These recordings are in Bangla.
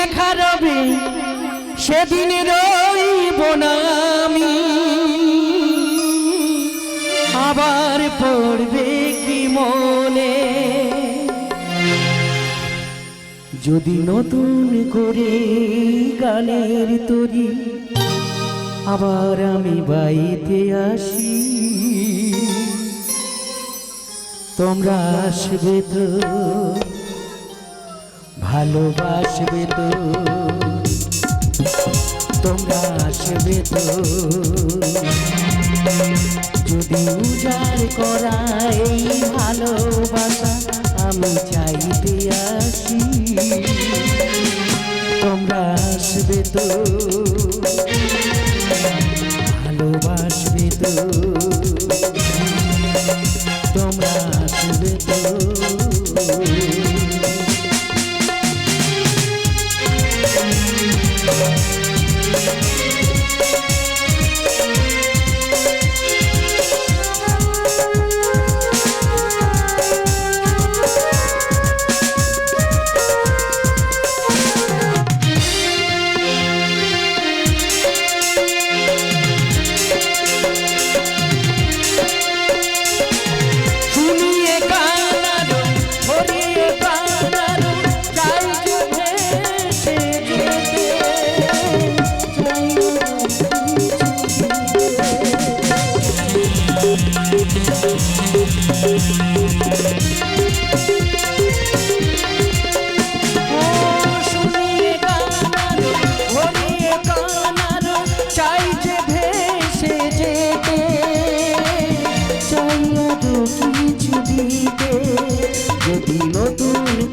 দেখা রবে, সেদিন রইব না আমি। আবার পড়বে কি মনে? যদি নতুন করে গানের তরি, আবার আমি বাইতে আসি। তোমরা আসবে তো ভালোবাসবে তো, তোমরা আসবে তো। যদি উজাড় করা এই ভালোবাসা আমি চাইতে আসি, তোমরা আসবে তো।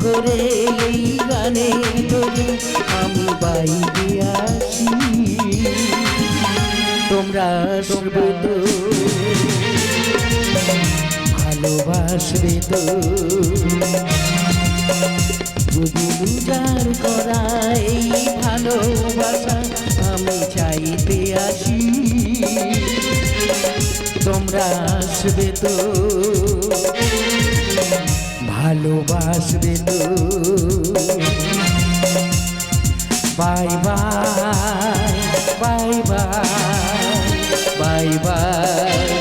করে এই গানে ধরে আমি বাইরে আসি তোমরা তো ভালোবাসবে তো? উজার করা এই ভালোবাসা, আমি চাইতে আসি। তোমরা আসবে তো? ভালোবাসবে তো? Bye bye bye bye bye bye.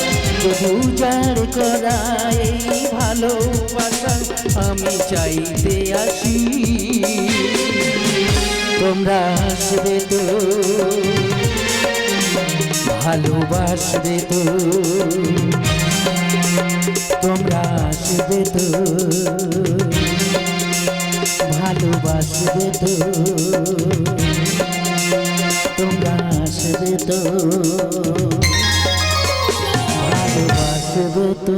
যদি উজাড় করা ভালোবাসা আমি চাইতে আসি। তোমরা আসবে তো, ভালোবাসবে তো, তোমরা আসবে তো, ভালোবাসবে তো, তোমরা আসবে তো। আসবে তো